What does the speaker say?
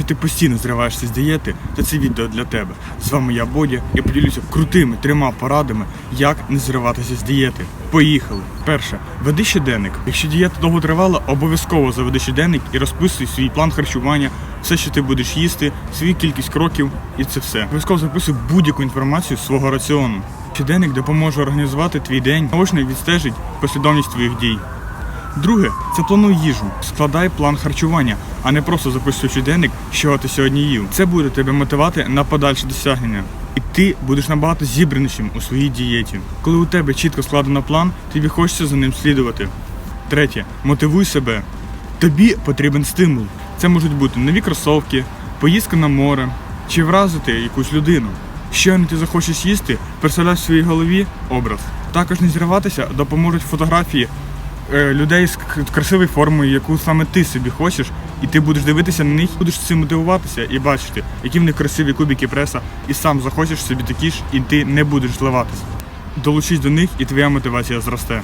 Якщо ти постійно зриваєшся з дієти, то це відео для тебе. З вами я Бодя і поділюся крутими трьома порадами, як не зриватися з дієти. Поїхали! Перше, веди щоденник. Якщо дієта довго тривала, обов'язково заведи щоденник і розписуй свій план харчування, все, що ти будеш їсти, свою кількість кроків і це все. Обов'язково записуй будь-яку інформацію з свого раціону. Щоденник допоможе організувати твій день, наочно відстежить послідовність твоїх дій. Друге, це плануй їжу. Складай план харчування, а не просто записуй щоденник, що ти сьогодні їв. Це буде тебе мотивувати на подальше досягнення. І ти будеш набагато зібранішим у своїй дієті. Коли у тебе чітко складено план, тобі хочеться за ним слідувати. Третє, мотивуй себе. Тобі потрібен стимул. Це можуть бути нові кросовки, поїздка на море чи вразити якусь людину. Щойно ти захочеш їсти, представляй в своїй голові образ. Також не зриватися допоможуть фотографії людей з красивою формою, яку саме ти собі хочеш, і ти будеш дивитися на них, будеш цим мотивуватися і бачити, які в них красиві кубики преса, і сам захочеш собі такі ж, і ти не будеш зливатися. Долучись до них, і твоя мотивація зросте.